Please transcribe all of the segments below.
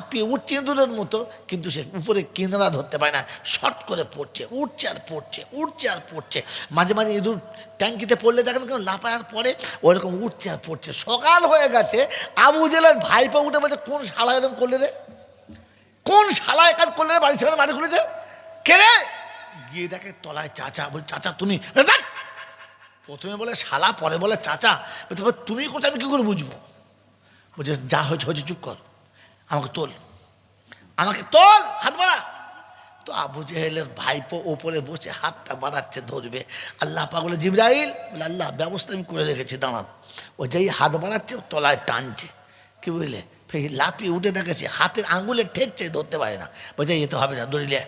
আপনি উঠছে ইঁদুরের মতো, কিন্তু সে উপরে কিনারা ধরতে পারে না। শর্ট করে পড়ছে, উঠছে আর পড়ছে, উঠছে আর পড়ছে। মাঝে মাঝে ইঁদুর ট্যাঙ্কিতে পড়লে দেখেন কেন লাফায়ার পরে ওরকম উঠছে আর পড়ছে। সকাল হয়ে গেছে, আবু জেলার ভাইপা উঠে বলছে, কোন শালা এরকম করলে রে? কোন শালা একাজ করলে রে? বাড়ি সেখানে বাড়ি খুলেছে? কে রে? গিয়ে দেখে তলায় চাচা বল চাচা, তুমি প্রথমে বলে, শালা, পরে বলে, চাচা তুমি কোথায়, আমি কী করে বুঝব? বলছে, যা হয়েছে হয়েছে, চুপ কর। আমাকে তোল। আমাকে তোল, হাত বাড়া। তো আবু জেহেলের ভাইপো ওপরে বসে হাতটা বাড়াচ্ছে, ধরবে। আল্লাহ পাগলে জিব্রাইল। বলে, আল্লাহ, ব্যবস্থা আমি করে রেখেছি দাঁড়ান ও যেই হাত বাড়াচ্ছে, ও তলায় টানছে। কি বুঝলে? ফের লাফিয়ে উঠে দেখেছে, হাতের আঙুলে ঠেকছে, ধরতে পারে না। বলছে, এ তো হবে না, দড়ি লিয়ে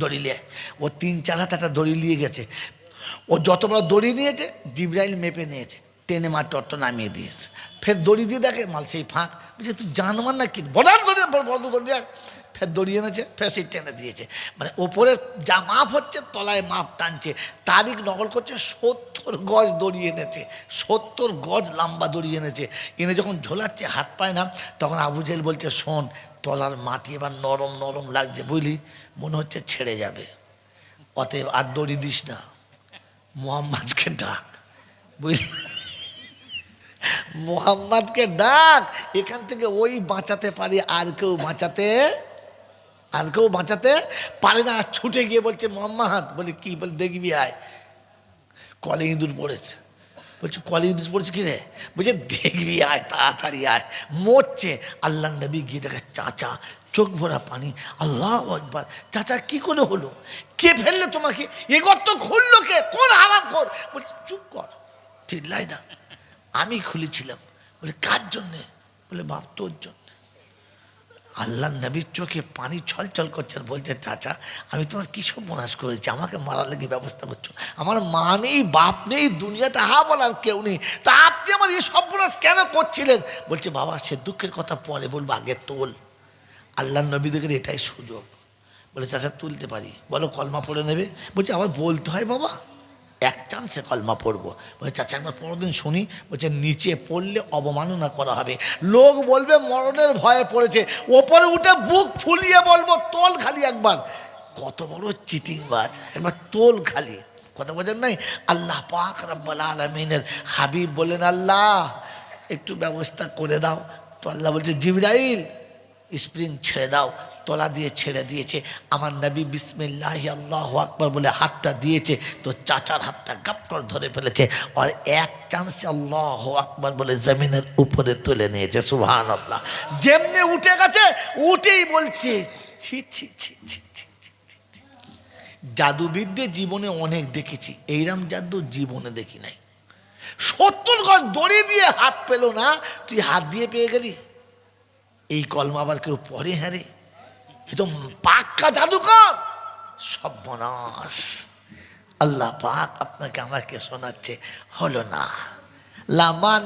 দড়ি লিয়ে ও তিন চার হাত একটা দড়ি নিয়ে গেছে। ও যত বড় দড়ি নিয়েছে, জিব্রাইল মেপে নিয়েছে। টেনে মার টট্ট নামিয়ে দিয়েছে। ফের দড়ি দিয়ে দেখে, মাল সেই ফাঁক। বলছে, তুই জানমান না কি বড় দড়ি বড় আর ফের দড়ি এনেছে, ফের সেই টেনে দিয়েছে। মানে ওপরের যা মাপ হচ্ছে, তলায় মাপ টানছে। তারিখ নকল করছে, সত্তর গজ দড়ি এনেছে, সত্তর গজ লম্বা দড়ি এনেছে। এনে যখন ঝোলাচ্ছে, হাত পায় না, তখন আবু জেল বলছে, শোন, তলার মাটি এবার নরম নরম লাগছে বুঝলি, মনে হচ্ছে ছেড়ে যাবে। অতএব আর দড়ি দিস না, মোহাম্মদকে ডাক, বুঝলি? মোহাম্মদকে ডাক, এখান থেকে ওই বাঁচাতে পারি, আর কেউ বাঁচাতে, আর কেউ বাঁচাতে পারে না। ছুটে গিয়ে বলছে, মোহাম্মদ, বলে, কি? বলে, দেখবি, আয়। কলে ইঁদুর পড়েছে। বলছে, কলে ইঁদুর পড়েছে কি রে বলছে, দেখবি, আয়, তাড়াতাড়ি আয়। মরছে। আল্লাহ নবী গিয়ে দেখে, চাচা, চোখ ভরা পানি, আল্লাহ একবার চাচা, কি করে হলো? কে ফেললে তোমাকে? এ গর্ত খুললো কে কোন হারাম কর বলছে, চুপ কর চিল্লাই না। আমি খুলেছিলাম। বলে, কার জন্যে? বলে, বাপ, তোর জন্য। আল্লাহ নবীর চোখে পানি ছলছল করছে আর বলছে, চাচা, আমি তোমার কী সব মনাস করেছি? আমাকে মারার লেগে ব্যবস্থা করছ। আমার মা নেই, বাপ নেই, দুনিয়াতে হা বলার কেউ নেই। তা আপনি আমার এই সব মনাস কেন করছিলেন? বলছে, বাবা, সে দুঃখের কথা পরে বলব, আগে তোল। আল্লাহ নবী দেখেন এটাই সুযোগ। বলে, চাচা, তুলতে পারি। বলো, কলমা পড়ে নেবে? বলছে, আবার বলতে হয়, বাবা। এক চান্সে কলমা পড়ব। বলছে চাচা, একবার পরদিন শুনি। বলছে, নিচে পড়লে অবমাননা করা হবে। লোক বলবে, মরণের ভয়ে পড়েছে। ওপরে উঠে বুক ফুলিয়ে বলব, তোল খালি একবার। কত বড় চিটিং চিটিংবাজ। একবার তোল খালি। কথা বোঝেন নাই? আল্লাহ পাক রব্বাল আলমিনের হাবিব বলেন, আল্লাহ, একটু ব্যবস্থা করে দাও। তো আল্লাহ বলছে, জিবরাইল, স্প্রিং ছেড়ে দাও। তলা দিয়ে ছেড়ে দিয়েছে। আমার নবী বিসমিল্লাহ আল্লাহ আকবর বলে হাতটা দিয়েছে, তো চাচার হাতটা গাপ করে ধরে ফেলেছে আর এক চান্স আল্লাহ আকবর বলে জমিনের উপরে তুলে নিয়েছে সুহান আল্লাহ যেমনি উঠে গেছে, উঠেই বলছে, ছি ছি ছি ছি। জাদুবিদ্যে জীবনে অনেক দেখেছি, এইরাম জাদু জীবনে দেখি নাই। সত্তর গজ দড়ি দিয়ে হাত পেল না, তুই হাত দিয়ে পেয়ে গেলি? এই কলমা আবার কেউ পরে হ্যাঁ রে? এ তো পাক্কা জাদুকর সর্বনাশ আল্লাহ পাক আপনাকে আমাকে শোনাচ্ছে, হলো না। লামান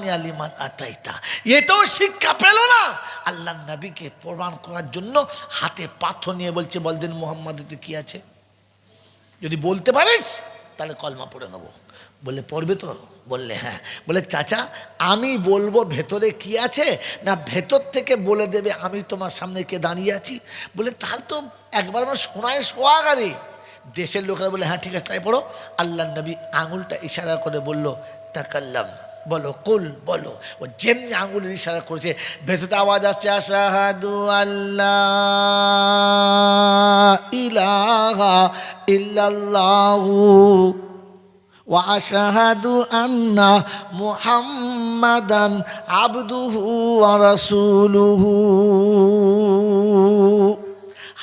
আতাইতা। এটাও শিক্ষা পেল না। আল্লাহ নবীকে প্রমাণ করার জন্য হাতে পাথর নিয়ে বলছে বলদিন মোহাম্মদ কি আছে? যদি বলতে পারিস, তাহলে কলমা পড়ে নেব। বললে, পড়বে তো? বললে হ্যাঁ। বলে চাচা, আমি বলব ভেতরে কি আছে? না ভেতর থেকে বলে দেবে, আমি তোমার সামনে কে দাঁড়িয়ে আছি? বলে তাহলে তো একবার আমার শোনায় সোয়াগারে দেশের লোকেরা বলে হ্যাঁ ঠিক আছে, তাই পড়ো। আল্লাহ নবী আঙুলটা ইশারা করে বলল, তাকাল্লাম। বলো, কুল, বলো। ও যেমনি আঙুলের ইশারা করেছে ভেতরে আওয়াজ আসছে, আশাহাদু আল্লাহ ইলাহা ইল্লাল্লাহু واشهد ان محمدا عبده ورسوله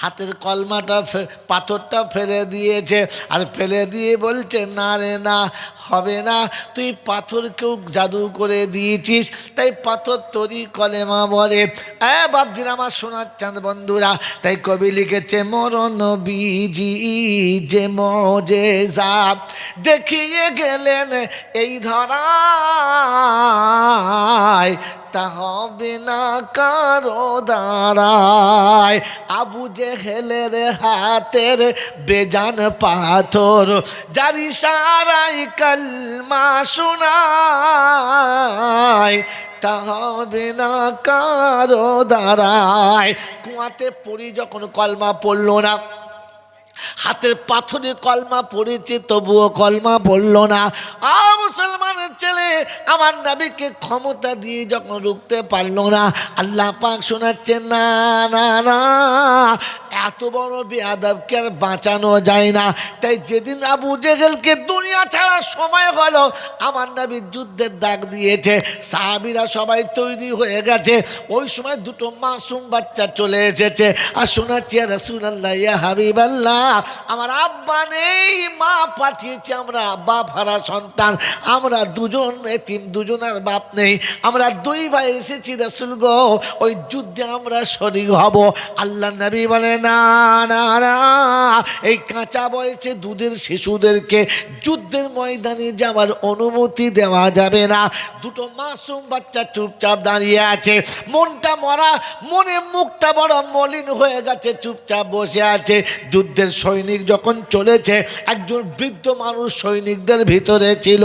হাতের কলমাটা ফে- পাথরটা ফেলে দিয়েছে আর ফেলে দিয়ে বলছে না রে না হবে না। তুই পাথরকেও জাদু করে দিয়েছিস, তাই পাথর তরি কলেমা বলে। এ বাপজির আমার সোনার চাঁদ বন্ধুরা, তাই কবি লিখেছে, মরণ বিজি যে মজে যা দেখিয়ে গেলেন এই ধরায়, তা হবে না কারও দাঁড়ায় আবু জেহেলের হাতের বেজান পাথর জারি সারাই কলমা শোনায় তা হবে না কারও দাঁড়ায় কুয়াতে পড়ি যখন কলমা পড়ল না। হাতের পাথরে কলমা পড়েছে, তবুও কলমা পড়ল না। আ মুসলমানের ছেলে, আমার নাবিকে ক্ষমতা দিয়ে যখন রুখতে পারল না, আল্লাহ পাক শোনাচ্ছে না না না, এত বড় বেয়াদবকে আর বাঁচানো যায় না। তাই যেদিন আবু জেগেলকে দুনিয়া ছাড়ার সময় হলো, আমার নাবি যুদ্ধের ডাক দিয়েছে। সাহাবিরা সবাই তৈরি হয়ে গেছে। ওই সময় দুটো মাসুম বাচ্চা চলে এসেছে। আর শোনাচ্ছি রসুল আল্লাহ হাবিব আল্লাহ আমার আব্বা নেই, মা পাঠিয়েছে আমরা, বাপ হারা সন্তান। আমরা দুজন এতিম, দুজনের বাপ নেই। আমরা দুই ভাই এসেছি রসুল গো, ওই যুদ্ধে আমরা শরিক হব। আল্লাহ নবী বলে, না না না। এই কাঁচা বয়সে দুধের শিশুদেরকে যুদ্ধের ময়দানে যাওয়ার অনুমতি দেওয়া যাবে না। দুটো মাসুম বাচ্চা চুপচাপ দাঁড়িয়ে আছে। মনটা মরা, মনে মুখটা বড় মলিন হয়ে গেছে, চুপচাপ বসে আছে। যুদ্ধের সৈনিক যখন চলেছে একজন বৃদ্ধ মানুষ সৈনিকদের ভিতরে ছিল।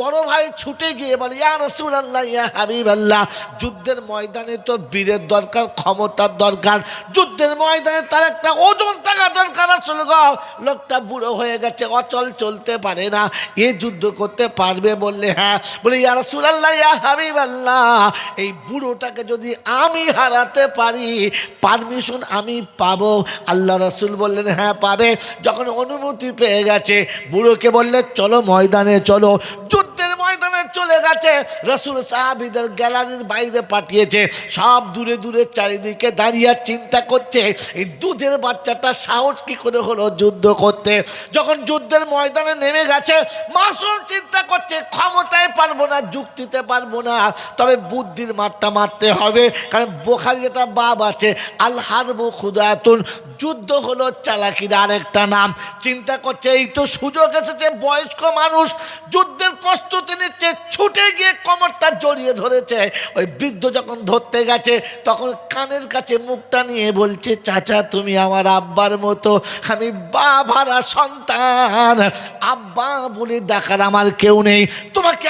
বড় ভাই ছুটে গিয়ে বলে, ইয়া রসুল আল্লাহ ইয়া হাবিব আল্লাহ যুদ্ধের ময়দানে তো বীরের দরকার, ক্ষমতার দরকার। যুদ্ধের ময়দানে তার একটা ওজন থাকা দরকার আসলে গো। লোকটা বুড়ো হয়ে গেছে, অচল চলতে পারে না। এ যুদ্ধ করতে পারবে বললে হ্যাঁ। বলে, ইয়া আল্লাহ ইয়া হাবিব আল্লাহ এই বুড়োটাকে যদি আমি হারাতে পারি, পারমিশন আমি পাবো। আল্লাহ রসুল বললেন হ্যাঁ পাবে। যখন অনুমতি পেয়ে গেছে, বুড়োকে বললে, চলো ময়দানে চলো। ময়দানে চলে গেছে। রসুল সাহাবিদের গ্যালারির বাইরে পাঠিয়েছে। সব দূরে দূরে চারিদিকে দাঁড়িয়ে চিন্তা করছে। এই দুধের বাচ্চাটা সাহস কি করে হলো যুদ্ধ করতে? যখন যুদ্ধের ময়দানে নেমে গেছে, মাসুম চিন্তা করছে, ক্ষমতায় পারব না, যুক্তিতে পারব না। তবে বুদ্ধির মারটা মারতে হবে, কারণ বোখারি একটা বাব আছে, আল হারবু খুদাতুন। যুদ্ধ হলো চালাকির আরেকটা নাম। চিন্তা করছে, এই তো সুযোগ এসেছে, বয়স্ক মানুষ যুদ্ধের প্রস্তুতি নিচ্ছে ছুটে গিয়ে কমরটা জড়িয়ে ধরেছে। ওই বৃদ্ধ যখন ধরতে গেছে, তখন কানের কাছে মুখটা নিয়ে বলছে, চাচা, তুমি আমার আব্বার মতো, আমি বা ভাড়া সন্তান। আব্বা বলে দেখার আমার কেউ নেই। তোমাকে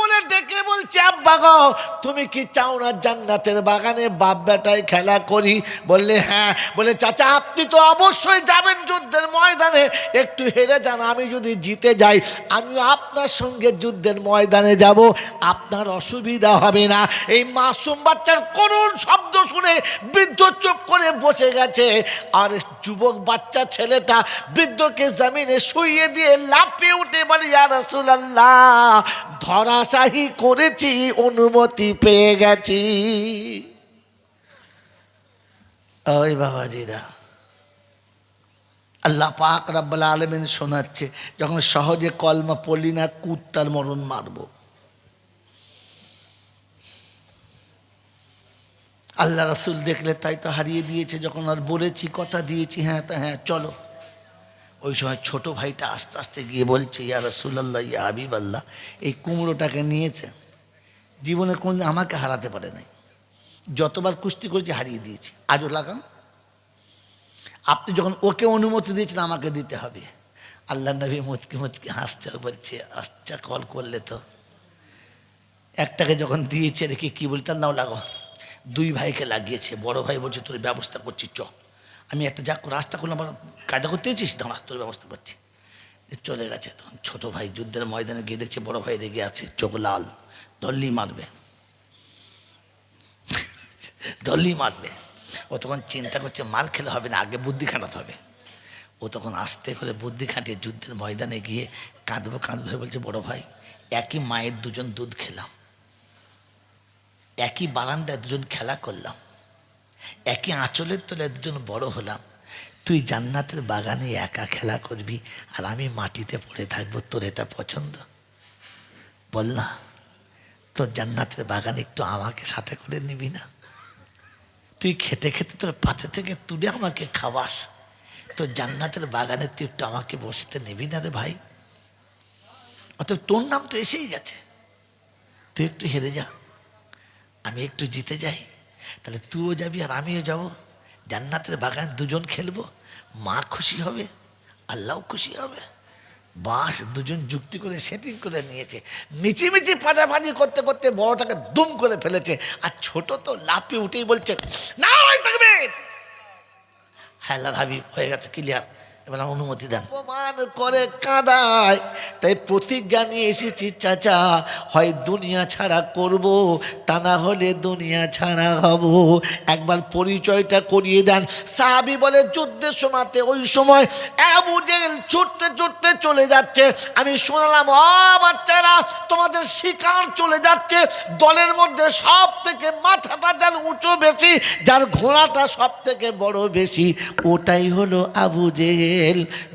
বলে ডেকে বলছে, আব্বা গো, তুমি কি চাও না জান্নাতের বাগানে বাপ বেটায় খেলা করি? বললে হ্যাঁ। বলে, চাচা, আপনি তো অবশ্যই যাবেন যুদ্ধের ময়দানে। একটু হেরে যান, আমি যদি জিতে যাই, আমিও আপনার সঙ্গে যুদ্ধের ময়দানে যাব। আপনার অসুবিধা হবে না। এই মাসুম বাচ্চার করুণ শব্দ শুনে বৃদ্ধ চুপ করে বসে গেছে। আর যুবক বাচ্চা ছেলেটা বৃদ্ধকে জমিনে শুইয়ে দিয়ে লাফিয়ে উঠে বলে, ইয়া রাসূলুল্লাহ ধরাশাহী করেছি, অনুমতি পেয়ে গেছি। ওই বাবাজিরা। আল্লাহ পাক রাব্বাল আলমিন শোনাচ্ছে, যখন সহজে কলমা পড়লি না, কুত্তার মরণ মারবো। আল্লাহ রাসুল দেখলে তাই তো হারিয়ে দিয়েছে, যখন আর বলেছি, কথা দিয়েছি হ্যাঁ তা হ্যাঁ চলো। ওই সময় ছোট ভাইটা আস্তে আস্তে গিয়ে বলছে, ইয়া রসুল্লাহ ইয়া হাবিব আল্লাহ এই কুমড়োটাকে নিয়েছে। জীবনে কোন আমাকে হারাতে পারে নাই। যতবার কুস্তি করেছি হারিয়ে দিয়েছি। আজও লাগান আপনি যখন ওকে অনুমতি দিয়েছেন, আমাকে দিতে হবে। আল্লাহ নবী মুচকি মুচকি হাসছে বলছে আচ্ছা কল করলে তো। একটাকে যখন দিয়েছে রেখে কী বলতে নাও লাগো দুই ভাইকে লাগিয়েছে। বড় ভাই বলছে, তোর ব্যবস্থা করছি, চ। আমি একটা যা রাস্তা করলাম কায়দা করতে চেয়েছিস দাঁড়া তোর ব্যবস্থা করছি। চলে গেছে তখন। ছোটো ভাই যুদ্ধের ময়দানে গিয়ে দেখছে, বড় ভাই রেগে আছে, চোখ লাল। দল্লি মারবে। দল্লি মারবে। ও তখন চিন্তা করছে, মার খেলে হবে না, আগে বুদ্ধি খাটাতে হবে। ও তখন আস্তে করে বুদ্ধি খাটিয়ে যুদ্ধের ময়দানে গিয়ে কাঁদবো কাঁদবো বলছে, বড় ভাই, একই মায়ের দুজন দুধ খেলাম। একই বারান্দায় দুজন খেলা করলাম। একই আঁচলের তলায় দুজন বড় হলাম। তুই জান্নাতের বাগানে একা খেলা করবি আর আমি মাটিতে পড়ে থাকব, তোর এটা পছন্দ? বল না, তোর জান্নাতের বাগানে একটু আমাকে সাথে করে নিবি না? তুই খেতে খেতে তোর পাতে থেকে তুলে আমাকে খাওয়াস। তোর জান্নাতের বাগানে তুই একটু আমাকে বসতে নিবি না রে ভাই। অত তোর নাম তো এসেই গেছে। তুই একটু হেরে যা, আমি একটু জিতে যাই, তাহলে তুইও যাবি আর আমিও যাব। জান্নাতের বাগান দুজন খেলব, মা খুশি হবে আল্লাহ খুশি হবে। বাস দুজন যুক্তি করে সেটিং করে নিয়েছে। মিচিমিচি পাজাপাজি করতে করতে বড়টাকে দুম করে ফেলেছে। আর ছোট তো লাফিয়ে উঠেই বলছে না থাকবে হ্যাঁ হাবিব, হয়ে গেছে ক্লিয়ার এবার অনুমতি দেন। অপমান করে কাদায়। তাই প্রতিজ্ঞা নিয়ে এসেছি, চাচা। হয় দুনিয়া ছাড়া করব, তা না হলে দুনিয়া ছাড়া হব। একবার পরিচয়টা করিয়ে দেন। সাহাবি বলে, যুদ্ধের সময়তে ওই সময় আবু জেল ছুটতে ছুটতে চলে যাচ্ছে। আমি শুনলাম ও বাচ্চারা, তোমাদের শিকার চলে যাচ্ছে। দলের মধ্যে সব থেকে মাথাটা যার উঁচু বেশি, যার ঘোড়াটা সব থেকে বড় বেশি। ওটাই হলো আবু জেহেল।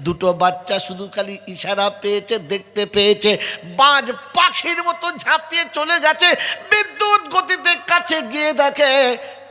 দুটো বাচ্চা শুধু খালি ইশারা পেয়েছে, দেখতে পেয়েছে। বাজ পাখির মতো ঝাঁপিয়ে চলে গেছে। বিদ্যুৎ গতিতে কাছে গিয়ে দেখে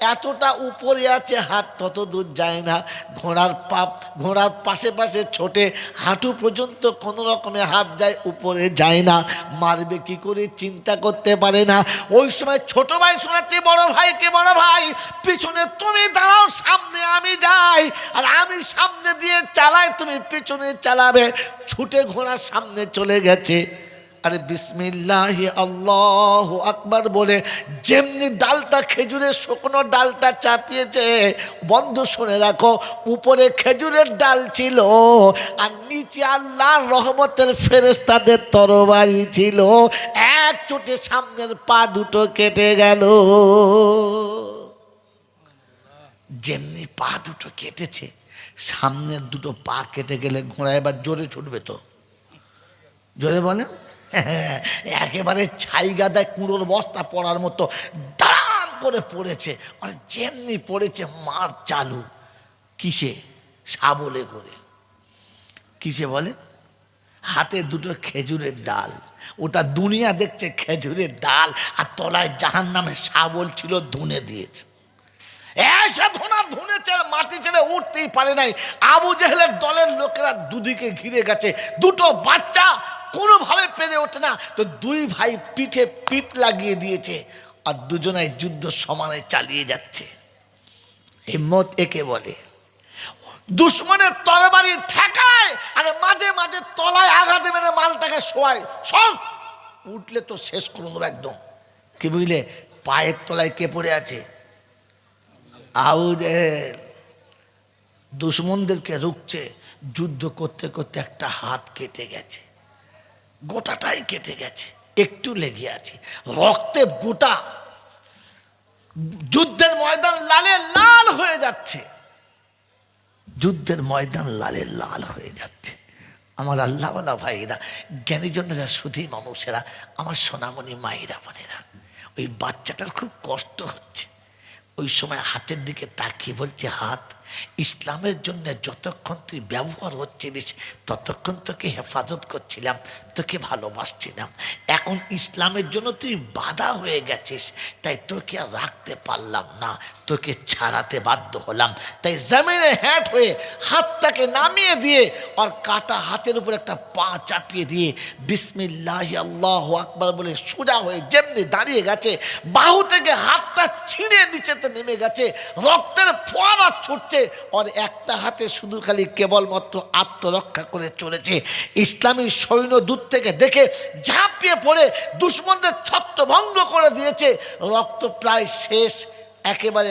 এতটা উপরে আছে, হাত তত দূর যায় না। ঘোড়ার পাপ, ঘোড়ার পাশে পাশে ছোটে হাঁটু পর্যন্ত কোনো রকমে হাত যায়, উপরে যায় না। মারবে কি করে চিন্তা করতে পারে না। ওই সময় ছোট ভাই শোনাচ্ছে, বড় ভাইকে বড় ভাই? পিছনে তুমি দাঁড়াও, সামনে আমি যাই। আর আমি সামনে দিয়ে চালাই, তুমি পিছনে চালাবে। ছুটে ঘোড়ার সামনে চলে গেছে। আরে বিসমিল্লাহ, আল্লাহ আকবার বলে, যেমনি ডালটা খেজুরের শুকনো ডালটা চাপিয়েছে, বন্ধ শুনে রাখো, উপরে খেজুরের ডাল ছিল, আর নিচে আল্লাহর রহমতের ফেরেস্তাদের তরবারি ছিল। এক চোটে সামনের পা দুটো কেটে গেল। যেমনি পা দুটো কেটেছে, সামনের দুটো পা কেটে গেলে ঘোড়া এবার জোরে ছুটবে তো। জোরে বলেন। একেবারে ছাই গাদায় কুঁড়োর বস্তা পড়ার মতো দাঁড় করে পড়েছে। মানে যেমনি পড়েছে মার চালু। কিসে? সাবলে করে। কিসে বলে? হাতে দুটো খেজুরের ডাল। ওটা দুনিয়া দেখছে খেজুরের ডাল, আর তলায় জাহান নামে শাবল ছিল, ধুনে দিয়েছে। ধোনা ধুনেছে আর মাটি ছেড়ে উঠতেই পারে নাই। আবু জেহেলের দলের লোকেরা দুদিকে ঘিরে গেছে। দুটো বাচ্চা কোনোভাবে পেরে ওঠে না। তো দুই ভাই পিঠে পিঠ লাগিয়ে দিয়েছে আর দুজনাই যুদ্ধ সমানে চালিয়ে যাচ্ছে। হিম্মত একে বলে। দুশ্মনের তরবারি ঠেকায় আর মাঝে মাঝে তলায় আঘাতে মেরে মালটাকে শোয়ায়। সব উঠলে তো শেষ করে দেবো একদম। কি বুঝলে? পায়ের তলায় কে পড়ে আছে? আউজের দুশ্মনদেরকে রুখছে। যুদ্ধ করতে করতে একটা হাত কেটে গেছে। গোটাটাই কেটে গেছে, একটু লেগে আছে। রক্তে গোটা যুদ্ধের ময়দান লালে লাল হয়ে যাচ্ছে। যুদ্ধের ময়দান লালে লাল হয়ে যাচ্ছে। আমার আল্লাহওয়ালা ভাইয়েরা, জ্ঞানীজনেরা শুধুই মানুষেরা, আমার সোনামণি মায়েরা, বোনেরা, ওই বাচ্চাটার খুব কষ্ট হচ্ছে। ওই সময় হাতের দিকে তাকিয়ে বলছে, হাত ইসলামের জন্য যতক্ষণ তুই ব্যবহার হচ্ছিলিস, ততক্ষণ তোকে হেফাজত করছিলাম, তোকে ভালোবাসছিলাম। এখন ইসলামের জন্য তুই বাধা হয়ে গেছিস, তাই তোকে আর রাখতে পারলাম না, তোকে ছাড়াতে বাধ্য হলাম। তাই জমিনে হ্যাট হয়ে হাতটাকে নামিয়ে দিয়ে আর কাটা হাতের উপর একটা পা চাপিয়ে দিয়ে বিসমিল্লাহ আল্লাহ আকবার বলে সোজা হয়ে যেমনি দাঁড়িয়ে গেছে, বাহু থেকে হাতটা ছিঁড়ে নিচেতে নেমে গেছে, রক্তের ফোয়ারা ছুটছে আর একটা হাতে শুধু খালি কেবলমাত্র আত্মরক্ষা করে চলেছে। ইসলামী সৈন্য দূর থেকে দেখে ঝাঁপিয়ে পড়ে, দুশ্মনদের ছত্রভঙ্গ করে দিয়েছে। রক্ত প্রায় শেষ, একেবারে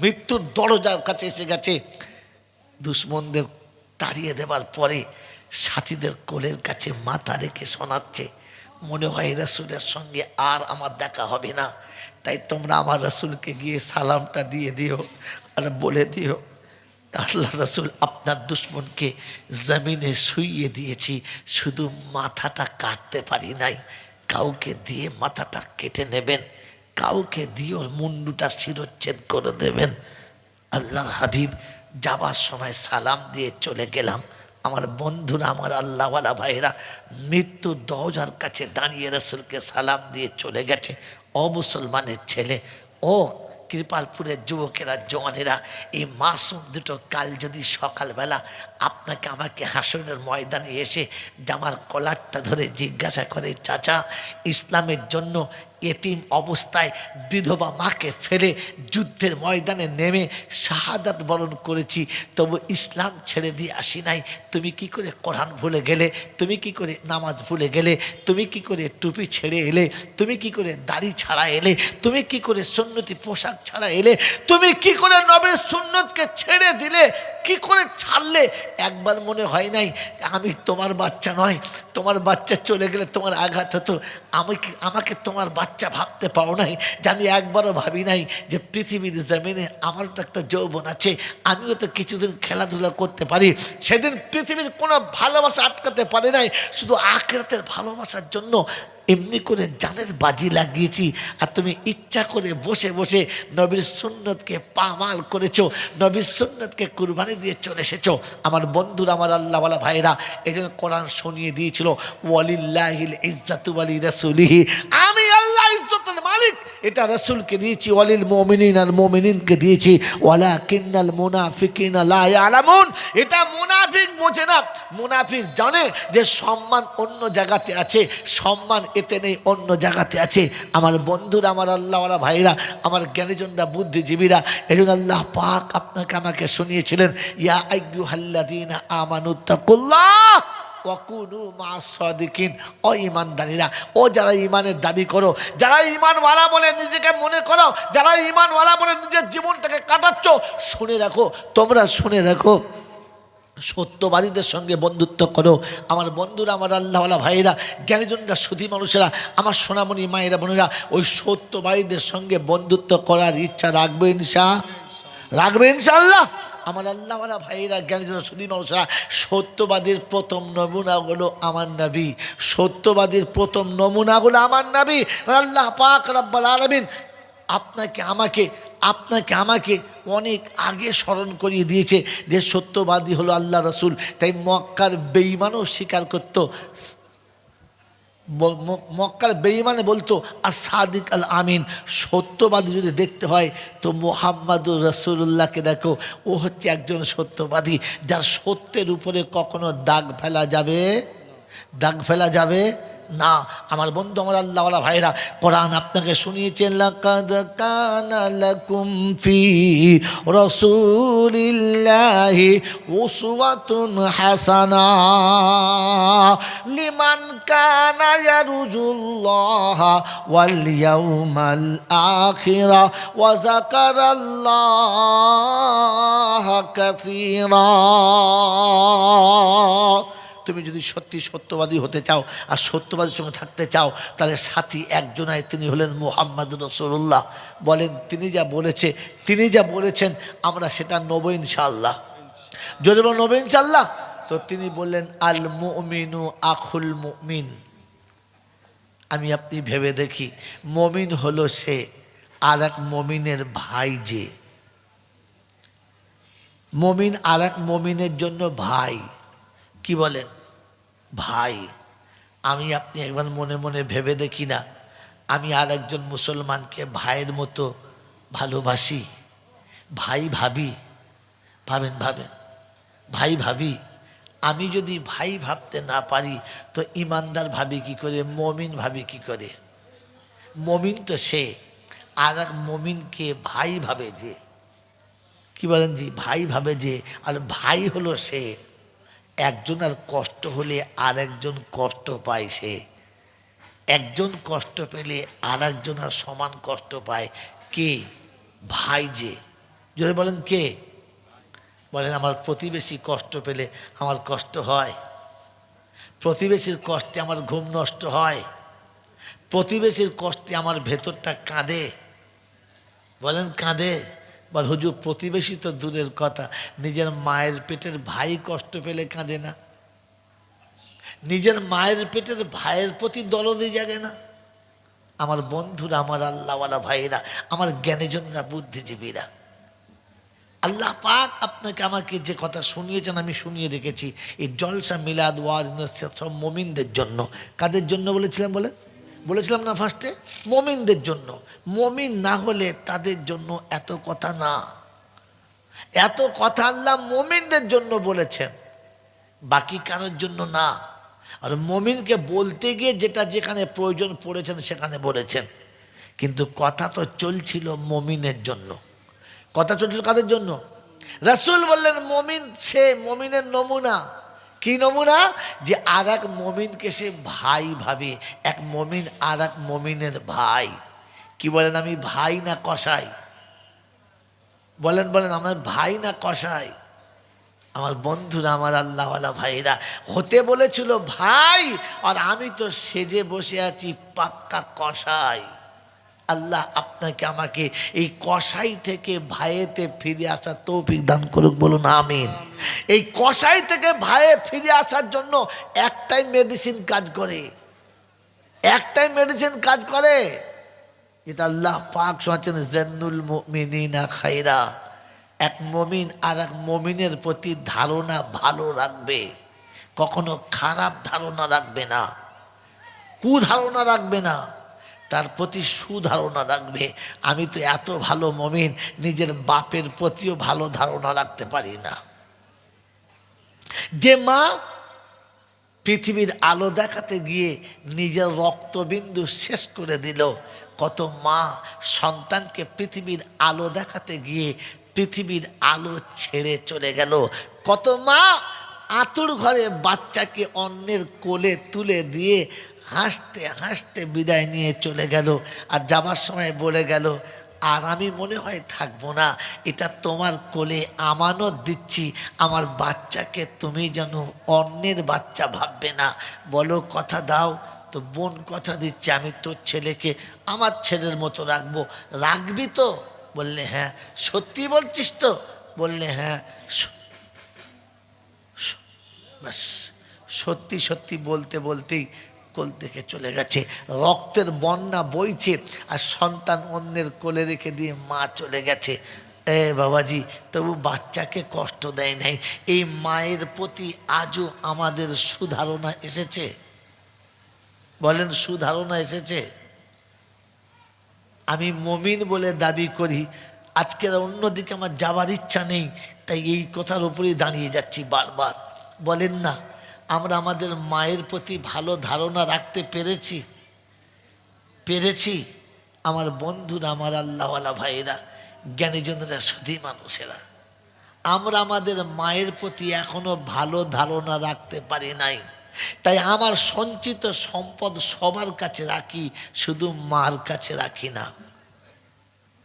মৃত্যুর দরজার কাছে এসে গেছে। দুশ্মনদের তাড়িয়ে দেবার পরে সাথীদের কোলের কাছে মাথা রেখে শোনাচ্ছে। মনে হয় রসুলের সঙ্গে আর আমার দেখা হবে না। তাই তোমরা আমার রসুলকে গিয়ে সালামটা দিয়ে দিও আর বলে দিও, আল্লাহ রসুল আপনার দুশ্মনকে জমিনে শুইয়ে দিয়েছি, শুধু মাথাটা কাটতে পারি নাই। কাউকে দিয়ে মাথাটা কেটে নেবেন, কাউকে দিয়ে ওর মুন্ডুটা শিরোচ্ছেদ করে দেবেন। আল্লাহর হাবিব যাবার সময় সালাম দিয়ে চলে গেলাম। আমার বন্ধুরা, আমার আল্লাহওয়ালা ভাইরা মৃত্যু দরজার কাছে দাঁড়িয়ে রসুলকে সালাম দিয়ে চলে গেছে। অমুসলমানের ছেলে, ও কৃপালপুরের যুবকেরা, জওয়ানেরা, এই মাসুম দুটো কাল যদি সকালবেলা আপনাকে আমাকে হাসনের ময়দানে এসে জামার কলারটা ধরে জিজ্ঞাসা করে, চাচা, ইসলামের জন্য এতিম অবস্থায় বিধবা মাকে ফেলে যুদ্ধের ময়দানে নেমে শাহাদাত বরণ করেছি। তবু ইসলাম ছেড়ে দিয়ে আসি নাই। তুমি কি করে কোরআন ভুলে গেলে? তুমি কি করে নামাজ ভুলে গেলে? তুমি কি করে টুপি ছেড়ে এলে? তুমি কি করে দাড়ি ছাড়া এলে? তুমি কি করে সুন্নতি পোশাক ছাড়া এলে? তুমি কি করে নবের সুন্নতকে ছেড়ে দিলে? কি করে ছাড়লে? একবার মনে হয় নাই, আমি তোমার বাচ্চা নয়। তোমার বাচ্চা চলে গেলে তোমার আঘাত হতো। আমি আমাকে তোমার বাচ্চা ভাবতে পারো নাই যে আমি একবারও ভাবি নাই যে পৃথিবীর জমিনে আমারও তো একটা যৌবন আছে, আমিও তো কিছুদিন খেলাধুলা করতে পারি। সেদিন পৃথিবীর কোনো ভালোবাসা আটকাতে পারে নাই, শুধু আখেরাতের ভালোবাসার জন্য এমনি করে জানের বাজি লাগিয়েছি। আর তুমি ইচ্ছা করে বসে বসে নবীর সুন্নতকে পামাল করেছ, নবীর সুন্নতকে কুরবানি দিয়ে চলে এসেছ। আমার বন্ধুরা, আমার আল্লাহওয়ালা ভাইরা এই জন্য কোরআন শুনিয়ে দিয়েছিল, ওয়ালিল্লাহিল ইজ্জাতু ওয়ালি রাসূলিহি। আমি ইজ্জতের মালিক। এটা রাসূলকে দিয়েছি, ওয়ালিল মুমিনিন আর মুমিনিনকে দিয়েছি। ওয়ালা কিন্নাল মুনাফিকিনা লা ইয়ালামুন। এটা মুনাফিক বোঝে না, মুনাফিক জানে যে সম্মান অন্য জায়গাতে আছে, সম্মান এতে নেই, অন্য জায়গাতে আছে। আমার বন্ধুরা, আমার আল্লাহওয়ালা ভাইরা, আমার জ্ঞানীজনরা, বুদ্ধিজীবীরা এই জন্য আল্লাহ পাক আপনাকে আমাকে শুনিয়েছিলেন, ইয়া আইয়ু হাল্লাদিন আমানুত্তাকুল্লাহ ওয়াকুনু মা সাদিকিন। ও ইমানদারিরা ও যারা ইমানের দাবি করো, যারা ইমানওয়ালা বলে নিজেকে মনে করো, যারা ইমানওয়ালা বলে নিজের জীবনটাকে কাটাচ্ছ, শুনে রাখো, তোমরা শুনে রাখো। সত্যবাদীদের সঙ্গে বন্ধুত্ব করো। আমার বন্ধুরা, আমার আল্লাহওয়ালা ভাইয়েরা, জ্ঞানীজনরা, সুধী মানুষেরা, আমার সোনামণি মায়েরা, বোনেরা, ওই সত্যবাদীদের সঙ্গে বন্ধুত্ব করার ইচ্ছা রাখবে ইনশা রাখবে ইনশাআল্লাহ। আমার আল্লাহওয়ালা ভাইয়েরা জ্ঞানীজনরা সুধী মানুষেরা, সত্যবাদীর প্রথম নমুনা হলো আমার নবী। সত্যবাদীর প্রথম নমুনা হলো আমার নবী। আল্লাহ পাক রাব্বাল আলামিন আপনাকে, আমাকে আপনাকে, আমাকে অনেক আগে স্মরণ করিয়ে দিয়েছে যে সত্যবাদী হলো আল্লাহ রসুল। তাই মক্কার বেইমানও স্বীকার করত। মক্কার বেইমানে বলতো আর সাদিক আল আমিন সত্যবাদী যদি দেখতে হয়, তো মোহাম্মদুর রসুল্লাহকে দেখো, ও হচ্ছে একজন সত্যবাদী, যার সত্যের উপরে কখনো দাগ ফেলা যাবে? দাগ ফেলা যাবে? না, আমার বন্ধু, আমার আল্লাহওয়ালা ভাইরা কোরআন আপনাকে শুনিয়েছেন, লাকাদ কানা লাকুম ফি রাসূলিল্লাহি উসওয়াতুন হাসানা। লিমান কানা ওয়াল ইয়াউমাল আখিরা ওয়া যাকারাল্লাহ কাসীরা। তুমি যদি সত্যি সত্যবাদী হতে চাও আর সত্যবাদীর সঙ্গে থাকতে চাও, তাহলে সাথী একজনায় তিনি হলেন মোহাম্মদ রসুল্লাহ বলেন, তিনি যা বলেছে, তিনি যা বলেছেন, আমরা সেটা নেব ইনশাল্লাহ যদি বলো নেব ইনশাল্লাহ তো তিনি বললেন, আল মুমিনু আখুল মুমিন। আমি আপনি ভেবে দেখি, মমিন হলো সে আর এক মমিনের ভাই যে। মমিন আর এক মমিনের জন্য ভাই। কি বলেন? ভাই, আমি আপনি একবার মনে মনে ভেবে দেখি না, আমি আর একজন মুসলমানকে ভাইয়ের মতো ভালোবাসি। ভাই ভাবি, ভাবেন ভাবেন। ভাই ভাবি, আমি যদি ভাই ভাবতে না পারি, তো ইমানদার ভাবি কি করে, মমিন ভাবি কি করে? মমিন তো সে, আর এক মমিনকে ভাই ভাবে যে। কি বলেন জি? ভাই ভাবে যে, আর ভাই হলো সে। একজন আর কষ্ট হলে আর একজন কষ্ট সে। একজন কষ্ট পেলে আর একজন আর সমান কষ্ট পায় কে? ভাই যে। যদি বলেন কে? বলেন, আমার প্রতিবেশী কষ্ট পেলে আমার কষ্ট হয়। প্রতিবেশীর কষ্টে আমার ঘুম নষ্ট হয়। প্রতিবেশীর কষ্টে আমার ভেতরটা কাঁদে। বলেন, কাঁদে? বল, হুজুর প্রতিবেশী তো দূরের কথা। নিজের মায়ের পেটের ভাই কষ্ট পেলে কাঁদে না। নিজের মায়ের পেটের ভাইয়ের প্রতি দরদি জাগে না। আমার বন্ধুরা, আমার আল্লাহওয়ালা ভাইয়েরা, আমার জ্ঞানীজনরা, বুদ্ধিজীবীরা, আল্লাহ পাক আপনাকে আমাকে যে কথা শুনিয়েছেন, আমি শুনিয়ে রেখেছি এই জলসা মিলাদ, ওয়াজ সব মমিনদের জন্য। কাদের জন্য বলেছিলাম বলে বলেছিলাম না ফার্স্টে মমিনদের জন্য। মমিন না হলে তাদের জন্য এত কথা না। এত কথা আল্লাহ মমিনদের জন্য বলেছেন। বাকি কারোর জন্য না। আর মমিনকে বলতে গিয়ে যেটা যেখানে প্রয়োজন পড়েছেন সেখানে বলেছেন। কিন্তু কথা তো চলছিল মমিনের জন্য। কথা চলছিল কাদের জন্য? রাসূল বললেন, মমিন সে, মমিনের নমুনা। কি নমুনা? যে আর এক মমিনকে সে ভাই ভাবে, এক মমিন আর এক মমিনের ভাই। কি বলেন আমি? ভাই না কষাই বলেন বলেন, আমার ভাই না কষাই আমার বন্ধুরা, আমার আল্লাহওয়ালা ভাইরা হতে বলেছিল ভাই, আর আমি তো সেজে বসে আছি পাক্কা কসাই। আল্লাহ আপনাকে আমাকে এই কসাই থেকে ভাইয়েতে ফিরে আসার তৌফিক দান করুক, বলুন আমিন। এই কসাই থেকে ভাইয়ে ফিরে আসার জন্য একটাই মেডিসিন কাজ করে। একটাই মেডিসিন কাজ করে। এটা আল্লাহ পাক শোনাচ্ছেন, জেন্নুল মুমিনিনা খাইরা এক মমিন আর এক মমিনের প্রতি ধারণা ভালো রাখবে। কখনো খারাপ ধারণা রাখবে না। কুধারণা রাখবে না। তার প্রতি সুধারণা রাখবে। আমি তো এত ভালো মমিন, নিজের বাপের প্রতিও ভালো ধারণা রাখতে পারি না। যে মা পৃথিবীর আলো দেখাতে গিয়ে নিজের রক্তবিন্দু শেষ করে দিল, কত মা সন্তানকে পৃথিবীর আলো দেখাতে গিয়ে পৃথিবীর আলো ছেড়ে চলে গেল। কত মা আতুর ঘরে বাচ্চাকে অন্যের কোলে তুলে দিয়ে হাসতে হাসতে বিদায় নিয়ে চলে গেল আর যাবার সময় বলে গেল, আর আমি মনে হয় থাকব না, এটা তোমার কোলে আমানত দিচ্ছি, আমার বাচ্চাকে তুমি যেন অন্যের বাচ্চা ভাববে না। বলো, কথা দাও, তো বোন কথা দিচ্ছে, আমি তোর ছেলেকে আমার ছেলের মতো রাখব। রাখবি তো? বললে হ্যাঁ। সত্যি বলছিস তো? বললে হ্যাঁ। স- স- সত্যি সত্যি বলতে, বলতেই কোল থেকে চলে গেছে। রক্তের বন্যা বইছে আর সন্তান অন্যের কোলে রেখে দিয়ে মা চলে গেছে। এ বাবাজি, তবু বাচ্চাকে কষ্ট দেয় নাই। এই মায়ের প্রতি আজও আমাদের সুধারণা এসেছে। বলেন, সুধারণা এসেছে? আমি মমিন বলে দাবি করি, আজকের অন্যদিকে আমার যাবার ইচ্ছা নেই, তাই এই কথার উপরেই দাঁড়িয়ে যাচ্ছি বারবার। বলেন না আমরা আমাদের মায়ের প্রতি ভালো ধারণা রাখতে পেরেছি। পেরেছি। আমার বন্ধুরা, আমার আল্লাহওয়ালা ভাইয়েরা, জ্ঞানীজনেরা শুধু মানুষেরা, আমরা আমাদের মায়ের প্রতি এখনও ভালো ধারণা রাখতে পারি নাই। তাই আমার সঞ্চিত সম্পদ সবার কাছে রাখি, শুধু মার কাছে রাখি না।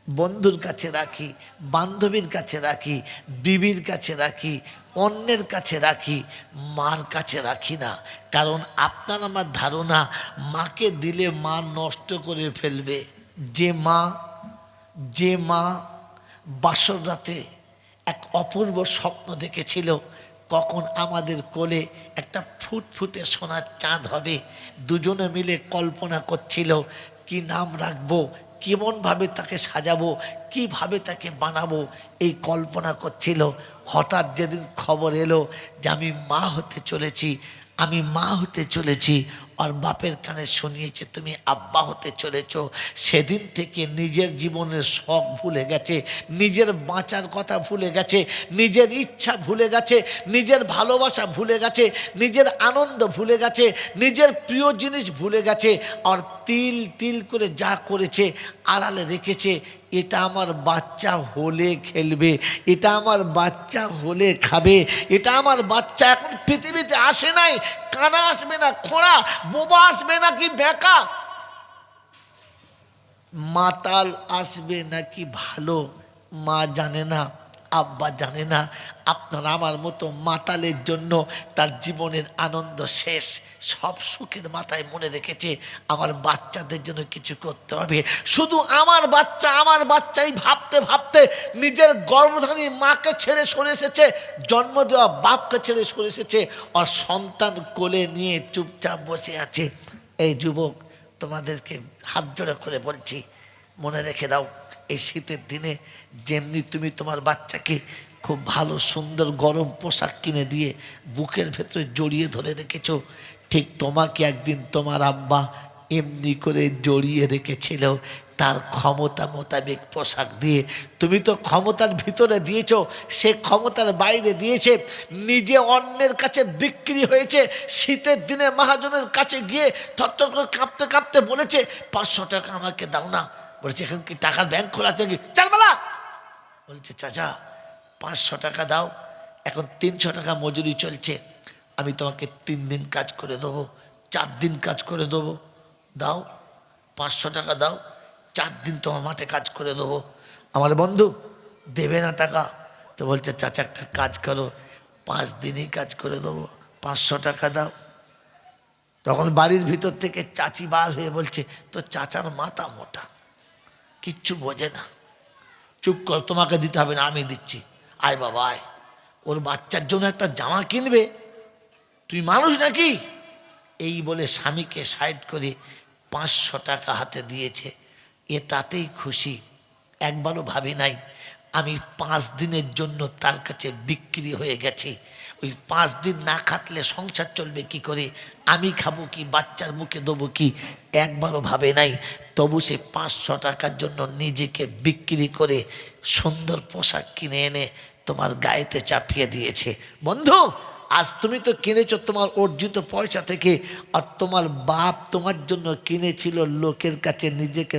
বন্ধুর কাছে রাখি, বান্ধবীর কাছে রাখি, বিবির কাছে রাখি, অন্যের কাছে রাখি, মার কাছে রাখি না। কারণ আপনার আমার ধারণা, মাকে দিলে মা নষ্ট করে ফেলবে। যে মা যে মা বাসর রাতে এক অপূর্ব স্বপ্ন দেখেছিল, কখন আমাদের কোলে একটা ফুটফুটে সোনার চাঁদ হবে। দুজনে মিলে কল্পনা করছিল, কি নাম রাখব কেমনভাবে তাকে সাজাবো, কীভাবে তাকে বানাবো, এই কল্পনা করছিল। হঠাৎ যেদিন খবর এলো যে আমি মা হতে চলেছি, আমি মা হতে চলেছি আর বাপের কানে শুনিয়েছে, তুমি আব্বা হতে চলেছ। সেদিন থেকে নিজের জীবনের শখ ভুলে গেছে, নিজের বাঁচার কথা ভুলে গেছে, নিজের ইচ্ছা ভুলে গেছে, নিজের ভালোবাসা ভুলে গেছে, নিজের আনন্দ ভুলে গেছে, নিজের প্রিয় জিনিস ভুলে গেছে, আর তিল তিল করে যা করেছে, আড়ালে রেখেছে এটা আমার বাচ্চা হলে খেলবে, এটা আমার বাচ্চা হলে খাবে, এটা আমার বাচ্চা এখন পৃথিবীতে আসে নাই, কানা আসবে না, খোঁড়া, বোবা আসবে না কি বেঁকা মাতাল আসবে নাকি ভালো, মা জানে না। আব্বা জানে না, আপনার আমার মতো মাতালের জন্য তার জীবনের আনন্দ শেষ। সব সুখের মাথায় মনে রেখেছে, আমার বাচ্চাদের জন্য কিছু করতে হবে। শুধু আমার বাচ্চা, আমার বাচ্চাই ভাবতে ভাবতে নিজের গর্ভধারী মাকে ছেড়ে সরে এসেছে, জন্ম দেওয়া বাপকে ছেড়ে সরে এসেছে, আর সন্তান কোলে নিয়ে চুপচাপ বসে আছে। এই যুবক, তোমাদেরকে হাত জোড়া করে বলছি, মনে রেখে দাও। এই শীতের দিনে যেমনি তুমি তোমার বাচ্চাকে খুব ভালো সুন্দর গরম পোশাক কিনে দিয়ে বুকের ভেতরে জড়িয়ে ধরে রেখেছ, ঠিক তোমাকে একদিন তোমার আব্বা এমনি করে জড়িয়ে রেখেছিল, তার ক্ষমতা মোতাবেক পোশাক দিয়ে। তুমি তো ক্ষমতার ভিতরে দিয়েছ, সে ক্ষমতার বাইরে দিয়েছে, নিজে অন্যের কাছে বিক্রি হয়েছে, শীতের দিনে মহাজনের কাছে গিয়ে থরথর করে কাঁপতে কাঁপতে বলেছে, পাঁচশো টাকা আমাকে দাও না বলছে, এখন কি টাকার ব্যাংক খোলা আছে কি চাল বলা! বলছে, চাচা, পাঁচশো টাকা দাও, এখন তিনশো টাকা মজুরি চলছে, আমি তোমাকে তিন দিন কাজ করে দেবো, চার দিন কাজ করে দেবো, দাও, পাঁচশো টাকা দাও, চার দিন তোমার মাঠে কাজ করে দেবো। আমার বন্ধু, দেবে না টাকা। তো বলছে, চাচা, একটা কাজ করো, পাঁচ দিনই কাজ করে দেবো, পাঁচশো টাকা দাও। তখন বাড়ির ভিতর থেকে চাচি বার হয়ে বলছে তো চাচার মাথা মোটা। কিচ্ছু বোঝে না। চুপ কর, তোমাকে দিতে হবে না, আমি দিচ্ছি। আয় বাবা, আয়। ওর বাচ্চার জন্য একটা জামা কিনবে। তুই মানুষ নাকি? এই বলে স্বামীকে সাইড করে পাঁচশো টাকা হাতে দিয়েছে। এ তাতেই খুশি। একবারও ভাবি নাই, আমি পাঁচ দিনের জন্য তার কাছে বিক্রি হয়ে গেছি। ওই পাঁচ দিন না খাটলে সংসার চলবে কি করে? আমি খাব কি, বাচ্চার মুখে দেবো কি? একবারও ভাবে নাই। তবু সে পাঁচশো টাকার জন্য নিজেকে বিক্রি করে সুন্দর পোশাক কিনে এনে তোমার গায়েতে চাপিয়ে দিয়েছে। বন্ধু, আজ তুমি তো কিনেছো তোমার অর্জিত পয়সা থেকে, আর তোমার বাপ তোমার জন্য কিনেছিল লোকের কাছে নিজেকে